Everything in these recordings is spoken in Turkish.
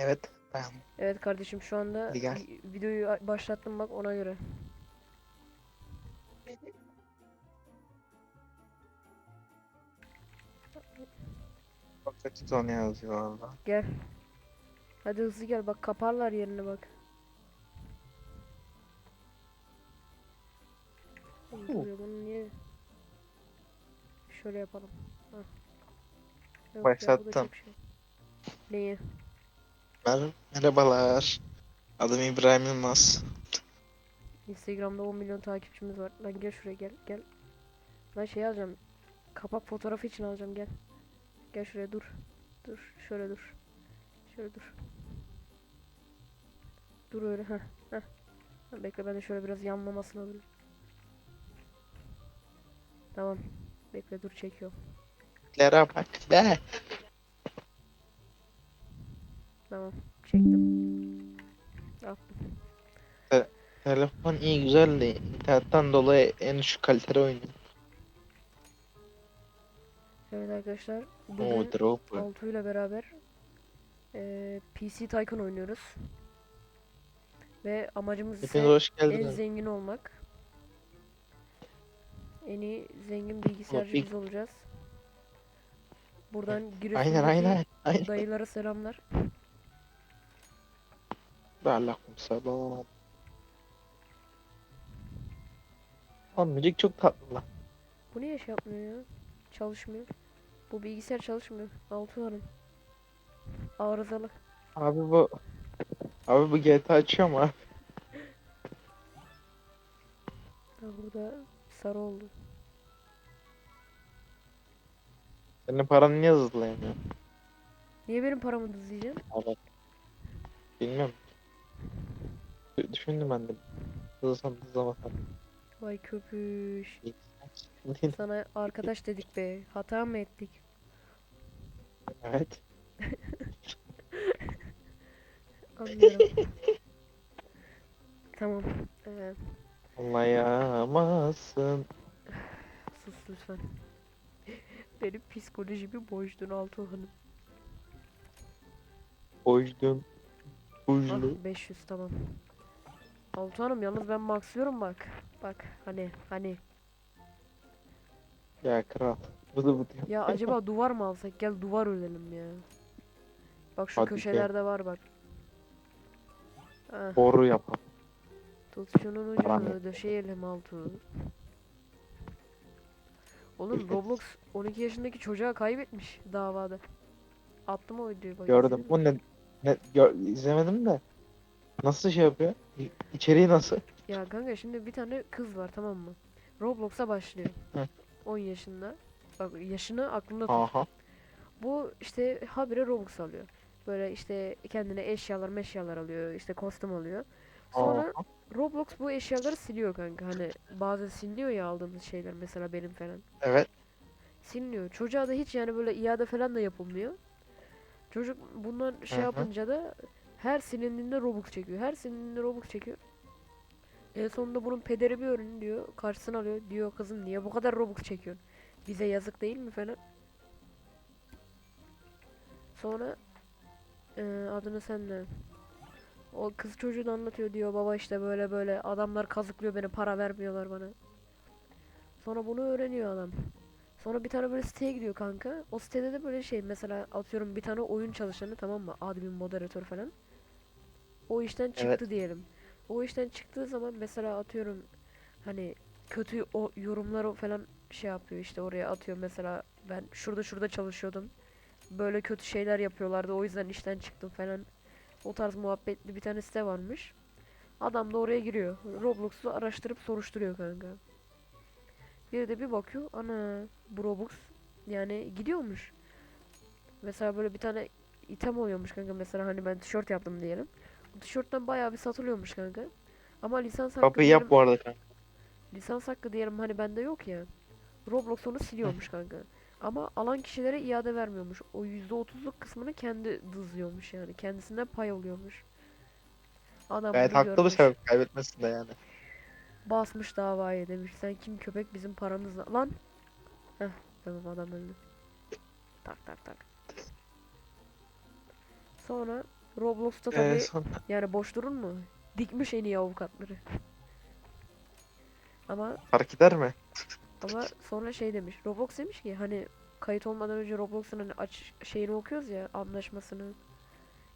Evet. Tamam. Evet kardeşim şu anda Hadi gel. vi- videoyu başlattım bak ona göre. Çok kötü ton yazıyor valla. Gel. Hadi hızlı gel bak kaparlar yerini bak. Duruyor, Bunu niye? Şöyle yapalım. Hah. Yok ya, bu da Başlattım. çok şey. Neyi? Mer merhabalar. Adım İbrahim Yılmaz. Instagram'da 10 milyon takipçimiz var. Lan gel şuraya gel gel. Lan şey alacağım. Kapak fotoğrafı için alacağım gel. Gel şuraya dur. Dur şöyle dur. Şöyle dur. Dur öyle ha. Ha, Bekle ben de şöyle biraz yanlamasını alayım. Tamam. Bekle dur çekiyorum. Lera bak be. Tamam. Çektim. Attım. Telefon iyi güzel de internetten dolayı en düşük kalitede oynuyor. Evet arkadaşlar. Bugün drop. Altu ile beraber eee, PC Tycoon oynuyoruz. Ve amacımız ise Hepiniz hoş en geldiniz. zengin olmak. En iyi zengin bilgisayarcı biz olacağız. Buradan Aynen Giresun'daki aynen. Aynen. dayılara selamlar. Aleyküm selam. Lan müzik çok tatlı lan. Bu niye şey yapmıyor ya? Çalışmıyor. Bu bilgisayar çalışmıyor. Altu Hanım. Arızalı. Abi bu Abi bu GTA açıyor mu abi? Ha, burada sarı oldu. Senin paran niye hızlayamıyor? Niye benim paramı dizleyeceksin? Evet. Bilmiyorum. Düşündüm ben de. Hızlasan hızlamasan. Vay köpüş. Sana arkadaş dedik be. Hata mı ettik? evet. Anlıyorum. tamam. Ee, Anlayamazsın. sus lütfen. Benim psikolojimi bozdun Altuğ Hanım. Bozdun. Ah Buzlu. 500 tamam. Altuğ Hanım yalnız ben maxlıyorum bak. Bak hani hani. Ya kral. Bu da bu diyor. Ya acaba duvar mı alsak? Gel duvar örelim ya. Bak şu Hadi gel. köşelerde var bak. Ah, Boru yapalım. tut şunun ucunu döşeyelim Altuğ. Oğlum Roblox 12 yaşındaki çocuğa kaybetmiş davada. Attım o videoyu bak. Gördüm. Bu ne? ne gör, izlemedim de. Nasıl şey yapıyor? İ- İçeriği nasıl? Ya kanka şimdi bir tane kız var tamam mı? Roblox'a başlıyor. Hı. 10 yaşında. Bak yaşını aklında tut. Aha. Bu işte habire Robux alıyor. Böyle işte kendine eşyalar meşyalar alıyor. işte kostüm alıyor. Sonra Aha. Roblox bu eşyaları siliyor kanka. Hani bazı siliniyor ya aldığımız şeyler mesela benim falan. Evet. Siliniyor. Çocuğa da hiç yani böyle iade falan da yapılmıyor. Çocuk bundan şey Hı hı. yapınca da her silindiğinde Robux çekiyor. Her silindiğinde Robux çekiyor. En sonunda bunun pederi bir öğrenin diyor. Karşısına alıyor. Diyor kızım niye bu kadar Robux çekiyorsun? Bize yazık değil mi falan. Sonra eee, adını sen ne? O kız çocuğu da anlatıyor diyor baba işte böyle böyle adamlar kazıklıyor beni para vermiyorlar bana. Sonra bunu öğreniyor adam. Sonra bir tane böyle siteye gidiyor kanka. O sitede de böyle şey mesela atıyorum bir tane oyun çalışanı tamam mı? Admin moderatör falan. O işten çıktı Evet. diyelim. O işten çıktığı zaman mesela atıyorum hani kötü o yorumları falan şey yapıyor işte oraya atıyor mesela ben şurada şurada çalışıyordum. Böyle kötü şeyler yapıyorlardı o yüzden işten çıktım falan. O tarz muhabbetli bir tane site varmış. Adam da oraya giriyor. Roblox'u araştırıp soruşturuyor kanka. Bir de bir bakıyor ana bu Robux yani gidiyormuş. Mesela böyle bir tane item oluyormuş kanka mesela hani ben tişört yaptım diyelim. Tişörtten bayağı bir satılıyormuş kanka. Ama lisans hakkı Kapıyı diyelim, yap bu arada kanka. lisans hakkı diyelim hani bende yok ya. Roblox onu siliyormuş kanka. Ama alan kişilere iade vermiyormuş. O %30'luk kısmını kendi dızlıyormuş yani. Kendisinden pay alıyormuş. Adam Gayet haklı bir sebep kaybetmesin de yani. Basmış davaya demiş. Sen kim köpek bizim paramızla. Lan. Heh tamam adam öldü. Tak tak tak. Sonra Roblox'ta Ee, tabii sonra yani boş durur mu? Dikmiş en iyi avukatları. Ama fark eder mi? ama sonra şey demiş. Roblox demiş ki hani kayıt olmadan önce Roblox'un hani aç şeyini okuyoruz ya anlaşmasını.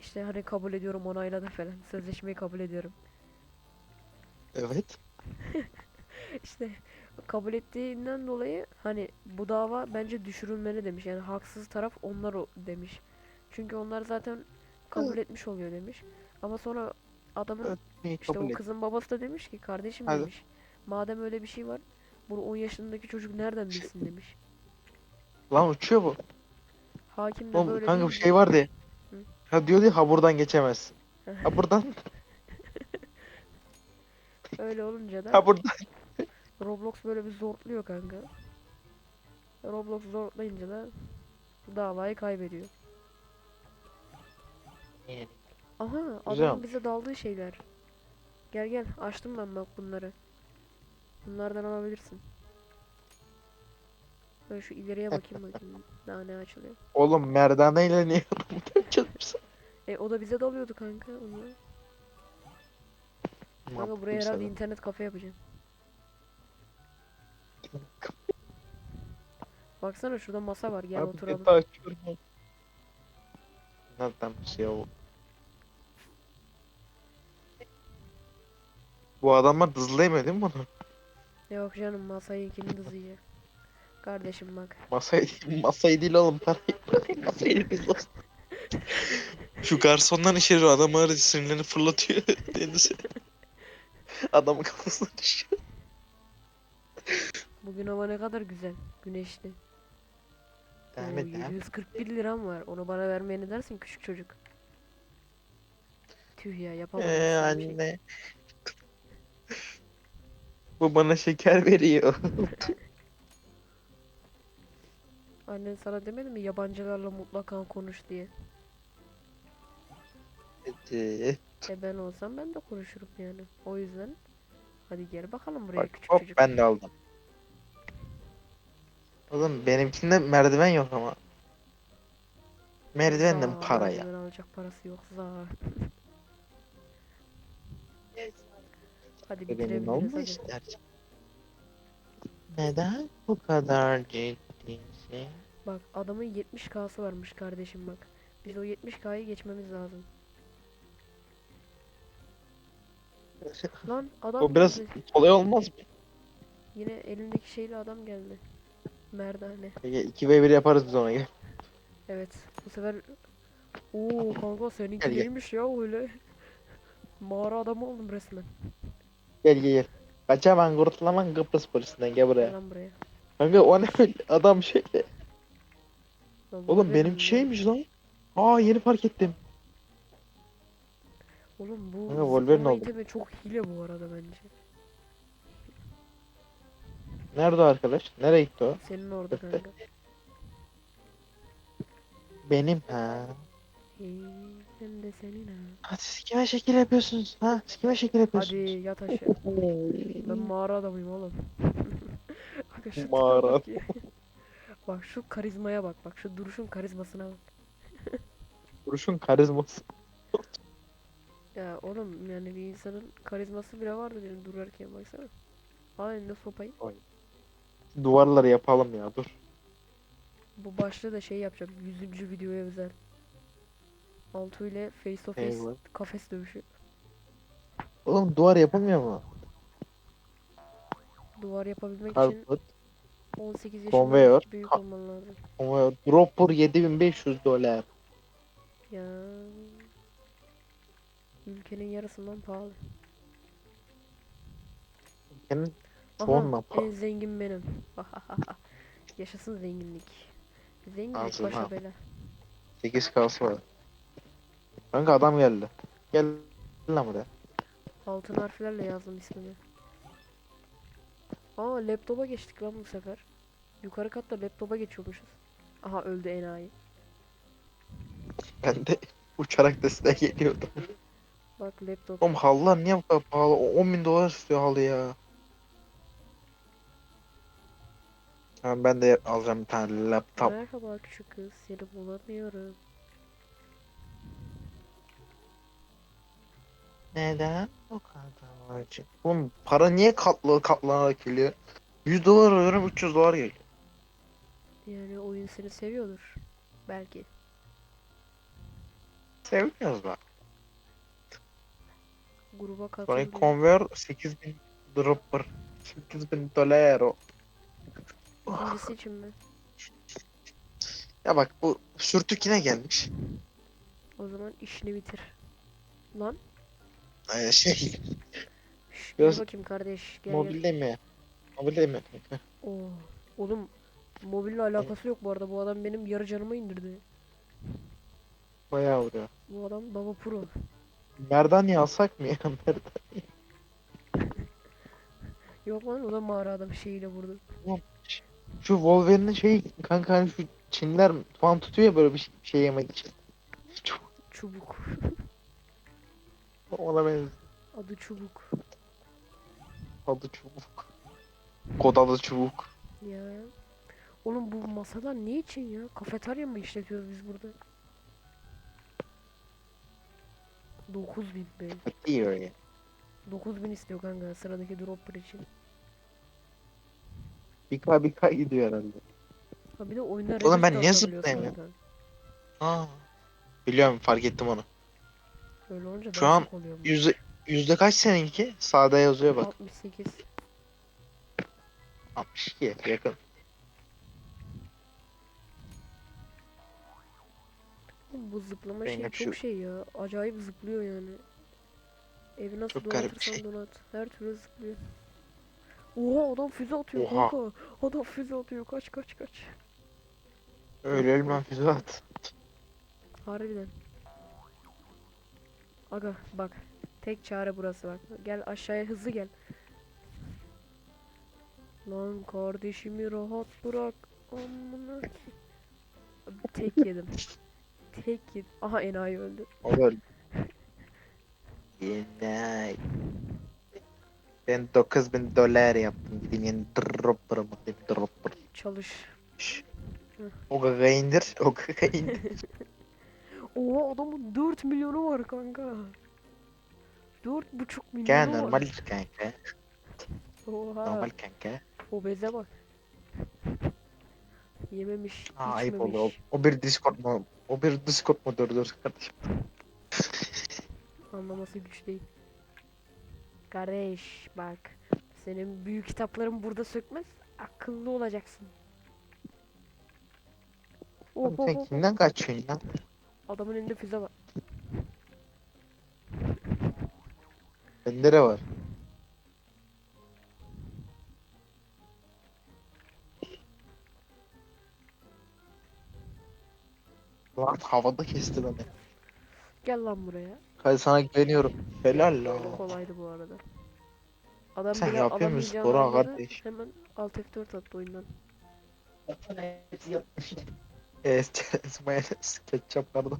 İşte hani kabul ediyorum onayla da falan. Sözleşmeyi kabul ediyorum. Evet. İşte kabul ettiğinden dolayı hani bu dava bence düşürülmeli demiş. Yani haksız taraf onlar o demiş. Çünkü onlar zaten kabul etmiş oluyor demiş. Ama sonra adamın işte o kızın babası da demiş ki kardeşim Hadi. demiş. Madem öyle bir şey var bunu 10 yaşındaki çocuk nereden bilsin demiş. Lan uçuyor bu. Hakim de Oğlum böyle kanka bir şey var diye. Hı. Ha diyor diye ha buradan geçemezsin. Ha buradan, öyle olunca da ha buradan. Roblox böyle bir zorluyor kanka. Roblox zorlayınca da davayı kaybediyor. Aha Güzel olmuş. bize daldığı şeyler. Gel gel açtım ben bak bunları. Bunlardan alabilirsin. Ben şu ileriye bakayım bakayım. Daha ne açılıyor. Oğlum merdaneyle niye adamı çalışırsın? E o da bize dalıyordu kanka. Onu. Kanka buraya herhalde internet kafe yapacağım. Baksana şurada masa var gel Abi oturalım. beta açıyorum. Nereden bir şey o? Bu adamlar hızlayamıyor değil mi bunu? Yok canım masayı kim dızıyor? Kardeşim bak. Masayı, masayı değil oğlum parayı. Parayı masayı biz olsun. Şu garsondan içeri adamı aracı sinirlerini fırlatıyor denize. Adamın kafasına düşüyor. Bugün hava ne kadar güzel. Güneşli. Devam et devam. 741 liram var. Onu bana vermeye ne dersin küçük çocuk? Tüh ya yapamadım. Ee, sana bir şey. Bu bana şeker veriyor. Annen sana demedi mi yabancılarla mutlaka konuş diye. Evet. E ben olsam ben de konuşurum yani. O yüzden hadi gel bakalım buraya Bak küçük hop çocuk. ben de aldım. Oğlum benimkinde merdiven yok ama. Merdivenden Zaa, para ya. merdiven alacak parası yok za. Hadi bitirebiliriz olma hadi. istersen. Neden bu kadar ciddisin? Bak adamın 70k'sı varmış kardeşim bak. Biz o 70k'yı geçmemiz lazım. Lan adam O biraz geldi. kolay olmaz mı? Yine elindeki şeyle adam geldi. Merdane. 2v1 yaparız biz ona gel. Evet. Bu sefer Oo kanka seninki Gel, ya öyle. Mağara adamı oldum resmen. Gel gel gel. Kaçaman kurtulaman Kıbrıs polisinden gel buraya. lan buraya. Kanka o ne adam şey. Lan Oğlum benimki mi? şeymiş lan. Aa yeni fark ettim. Oğlum bu Kanka Wolverine zıplama itemi çok hile bu arada bence. Nerede o arkadaş? Nereye gitti o? Senin orada kanka. Benim ha. Hey, ben de senin ha. Hadi siz kime şekil yapıyorsunuz? Ha? Siz kime şekil yapıyorsunuz? Hadi yat aşağı. Ben mağara adamıyım oğlum. Bak şu tipe Mağara bak ya. Bak şu karizmaya bak bak şu duruşun karizmasına bak. Duruşun karizması. Ya oğlum yani bir insanın karizması bile vardır yani durarken baksana. Al elinde sopayı. Duvarları yapalım ya dur. Bu başlığı da şey yapacağım. 100. videoya özel. Altu ile face to face kafes dövüşü. Oğlum duvar yapılmıyor mu? Duvar yapabilmek için Carpet, 18 yaşından Conveyor. büyük Ka- olman lazım. conveyor, dropper 7500 dolar. Ya ülkenin yarısından pahalı. Senin Aha, çoğunla pahalı. en zengin benim. Yaşasın zenginlik. Zenginlik Ağzına başa bela. 8 kalsı var. Kanka adam geldi. Gel lan buraya. Altın harflerle yazdım ismini. Aa laptopa geçtik lan bu sefer. Yukarı katta laptopa geçiyormuşuz. Aha öldü enayi. Ben de uçarak size geliyordum. Bak laptop. Oğlum halılar niye bu kadar pahalı? O 10 bin dolar istiyor halı ya. Tamam ben de alacağım bir tane laptop. Merhaba küçük kız. Seni bulamıyorum. Neden o kadar acı? Oğlum para niye katlı katlanarak geliyor? 100 dolar alıyorum 300 dolar geliyor. Yani oyun seni seviyordur. Belki. Sevmiyoruz bak. Gruba katıl. Sonra diyor. convert 8000 dropper. 8000 dolar o. İkincisi için mi? Ya bak bu sürtük yine gelmiş. O zaman işini bitir. Lan. Ee, şey gel Biraz bakayım kardeş. Gel gel. mobilde mi? Mobilde mi? Oo. Oğlum mobille alakası yok bu arada. Bu adam benim yarı canımı indirdi. Bayağı vuruyor. Bu adam baba pro. Merdane alsak mı ya? Merdane. Yok lan o da mağara adam şeyiyle vurdu. Şu Wolverine'in şey kanka hani şu Çinliler falan tutuyor ya böyle bir şey, şey yemek için. Çok Çubuk. ona benziyor. Adı çubuk. Adı çubuk. Kod adı çubuk. Ya. Oğlum bu masalar ne için ya? Kafeterya mı işletiyoruz biz burada? 9000 be. Diyor ya. 9000 istiyor kanka sıradaki dropper için. Bir k gidiyor herhalde. Ha bir de oyunlar Oğlum ben niye atabiliyorsun zıplayayım ya? kanka. Aa. Biliyorum fark ettim onu. Öyle olunca Şu an. Yüzde, yüzde kaç seninki? Sağda yazıyor bak. 68. 62 yakın. Bu zıplama şey çok şu- şey ya. Acayip zıplıyor yani. Evi nasıl Çok garip bir donatırsan şey. donat. Her türlü zıplıyor. Oha adam füze atıyor Oha. kanka. Adam füze atıyor. Kaç kaç kaç. Öyle ölmem füze at. Harbiden. Aga bak. Tek çare burası bak. Gel aşağıya hızlı gel. Lan kardeşimi rahat bırak. Amına. Tek yedim. Tek yedim. Aha enayi öldü. O da öyle. Yine. Ben 9000 dolar yaptım. Gideyim yeni dropper'ımı alayım. Dropper. Çalış. O gaga indir. O gaga indir. Oha adamın 4 milyonu var kanka. 4,5 milyonu Gel var. normal kanka. Oha. Normal kanka. Obeze bak. Yememiş, Aa, ayıp oldu. O, bir Discord mu? O bir Discord moderatörü kardeşim. Anlaması güç değil. Kardeş bak. Senin büyük kitapların burada sökmez. Akıllı olacaksın. Oh, oh, Sen oh. kimden kaçıyorsun lan? Adamın elinde füze var. Bende de var. Lan havada kesti beni. Gel lan buraya. Hadi sana güveniyorum. Helal Çok lan. kolaydı bu arada. Adam Sen bile yapıyor musun? Bora kardeş. Hemen Alt F4 attı oyundan. Evet, mayonez, ketçap pardon.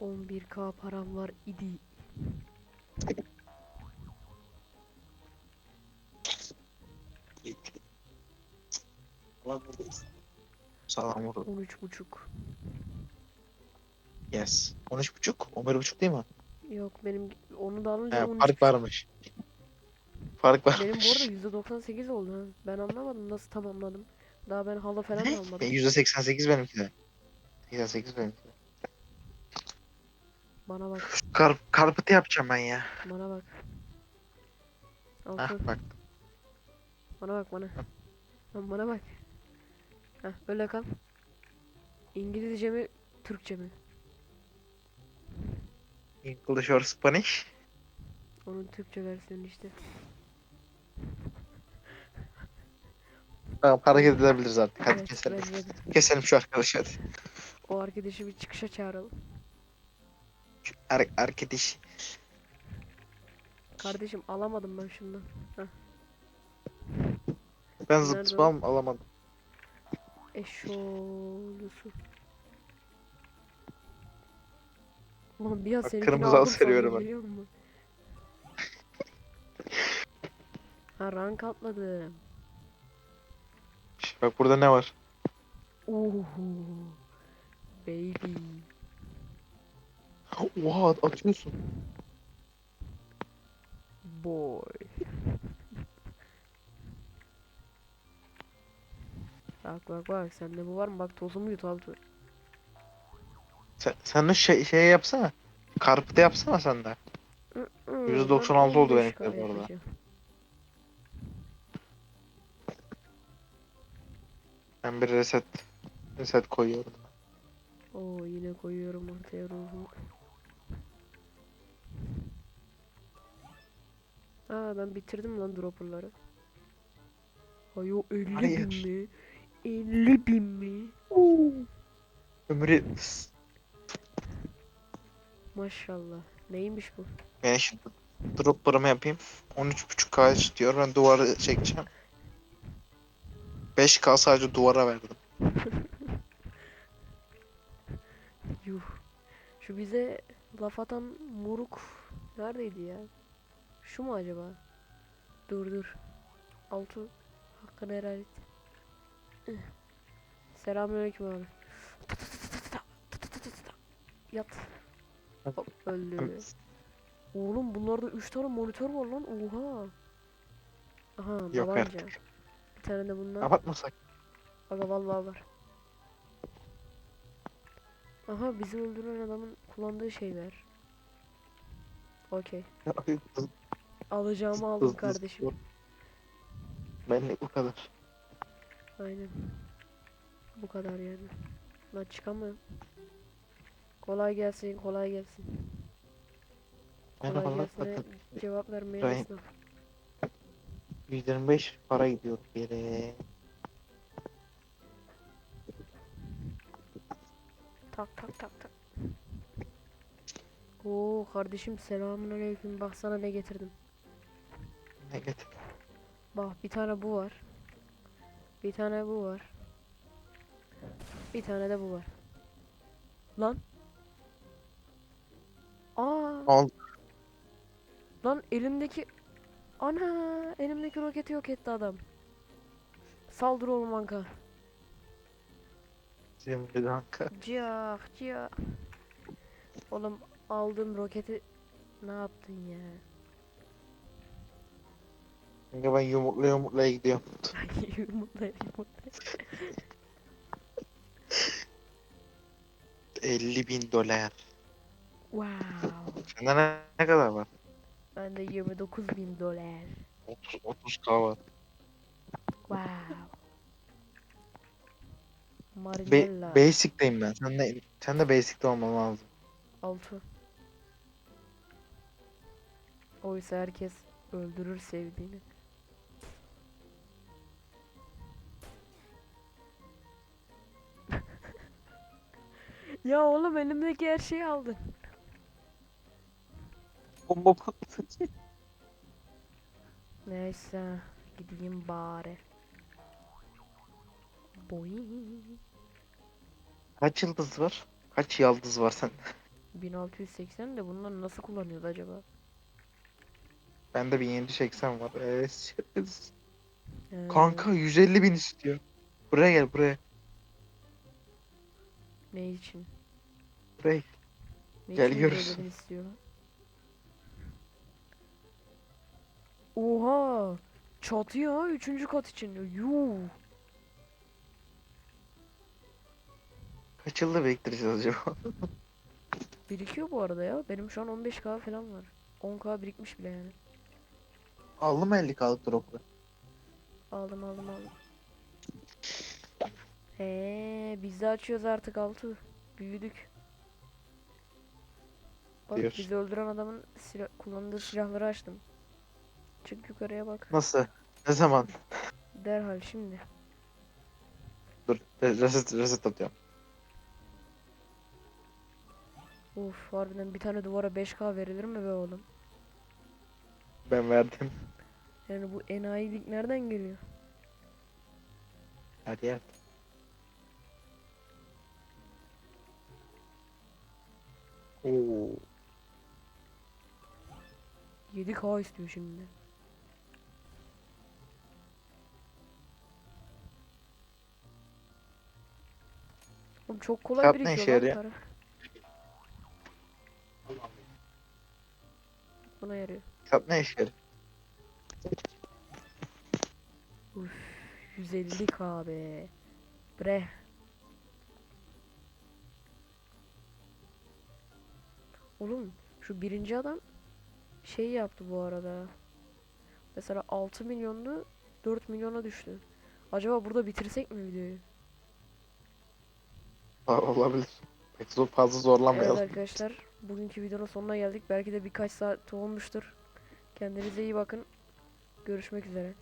11k param var idi. Sağlam vurdu. 13.5. Yes. 13.5, 11.5 değil mi? Yok benim onu da alınca He, 13.5. fark varmış. Fark var. Benim bu arada %98 oldu ha. Ben anlamadım nasıl tamamladım. Daha ben halı falan da almadım. Ben %88 benimki de. 88 benimki de. Bana bak, Karp, karpıtı yapacağım ben ya. bana bak. Hah Altı, bak. bana bak bana. Lan bana bak. Heh, öyle kal. İngilizce mi, Türkçe mi? English or Spanish. Onun Türkçe versiyonu işte. Tamam hareket edebiliriz artık. Hadi Evet, keselim. bence de. Keselim şu arkadaşı hadi. O arkadaşı bir çıkışa çağıralım. Şu ar arkadaş. Kardeşim alamadım ben şundan. Ben Nerede o? zıplamam alamadım. Eşolusu. Ulan bir an Bak, seninkini kırmızı al aldım sandım, seriyorum ben. biliyor musun? Ha rank atladım. Bak burada ne var? Oho. Baby. Oha atıyorsun. Boy. Bak bak bak sende bu var mı? Bak tozumu yut Altu. Sen, sen de şey, şey yapsana. Karpıda yapsana sen de. %96 oldu benimkiler bu arada. Ben bir reset reset koyuyorum. Oo yine koyuyorum ortaya ruhumu. Aa ben bitirdim lan dropperları. Ay o 50 bin Hayır. mi? 50 bin mi? Ömrü Maşallah. Neymiş bu? ben şimdi droplarımı yapayım. 13.5K istiyor. Ben duvarı çekeceğim. 5K sadece duvara verdim. Yuh. Şu bize laf atan moruk neredeydi ya? Şu mu acaba? Dur dur. Altı hakkını helal et. Ih. Selamünaleyküm abi. Yat. Hop öldü. Oğlum bunlarda 3 tane monitör var lan. Oha. Aha Yok tabanca. artık. Tane de bundan. Kapatmasak. Aga vallahi var. Aha bizi öldüren adamın kullandığı şeyler. Okey. Alacağımı aldım kardeşim. Benlik bu kadar. Aynen. Bu kadar yani. Lan çıkamıyorum. Kolay gelsin, kolay gelsin. Kolay Merhabalar. gelsin. Cevap İbrahim. esnaf. 125 para gidiyor bir yere. Tak tak tak tak. Oo kardeşim selamun aleyküm. Bak sana ne getirdim. Ne getir? Bak bir tane bu var. Bir tane bu var. Bir tane de bu var. Lan. Aa. Al. Lan elimdeki Ana elimdeki roketi yok etti adam. Saldır oğlum anka. Şimdi kanka. Ciyah ciyah. Oğlum aldığım roketi ne yaptın ya? Kanka ben yumurtla yumurtla gidiyorum. yumurta yumurta. 50 bin dolar. Wow. Sende ne, ne kadar var? Bende 29 bin dolar. 30 30k var. Wow. Be Marinella. basic'teyim ben. Sen de sen de basic'te olman lazım. Altı. Oysa herkes öldürür sevdiğini. ya oğlum elimdeki her şeyi aldın. Bomba patladı. Neyse gideyim bari. Boy. Kaç yıldız var? Kaç yıldız var sen? 1680 de bunlar nasıl kullanıyordu acaba? Bende 1780 var. Evet. Ee, Kanka 150 bin istiyor. Buraya gel buraya. Ne için? Buraya. Ne Gel için görürsün. böyle istiyor? Oha! Çatı ya üçüncü kat için. Yuh! Kaç yılda biriktireceğiz acaba? Birikiyor bu arada ya. Benim şu an 15k falan var. 10k birikmiş bile yani. Aldım 50k'lık drop'u. Aldım aldım aldım. He, biz de açıyoruz artık altı. Büyüdük. Bak Diyor. bizi öldüren adamın silah kullandığı silahları açtım. Çık yukarıya bak. Nasıl? Ne zaman? Derhal şimdi. Dur. Reset, reset atıyorum. Of harbiden bir tane duvara 5k verilir mi be oğlum? Ben verdim. Yani bu enayilik nereden geliyor? Hadi ya. Oo. 7k istiyor şimdi. Oğlum çok kolay Kitap ne birikiyor işe lan yarıyor? para. Buna yarıyor. Kitap ne işe yarıyor? 150k be. Bre. Oğlum şu birinci adam şey yaptı bu arada. Mesela 6 milyondu 4 milyona düştü. Acaba burada bitirsek mi videoyu? Olabilir. Pek zor, fazla Evet zorlanmayalım. arkadaşlar bugünkü videonun sonuna geldik. Belki de birkaç saat olmuştur. Kendinize iyi bakın. Görüşmek üzere.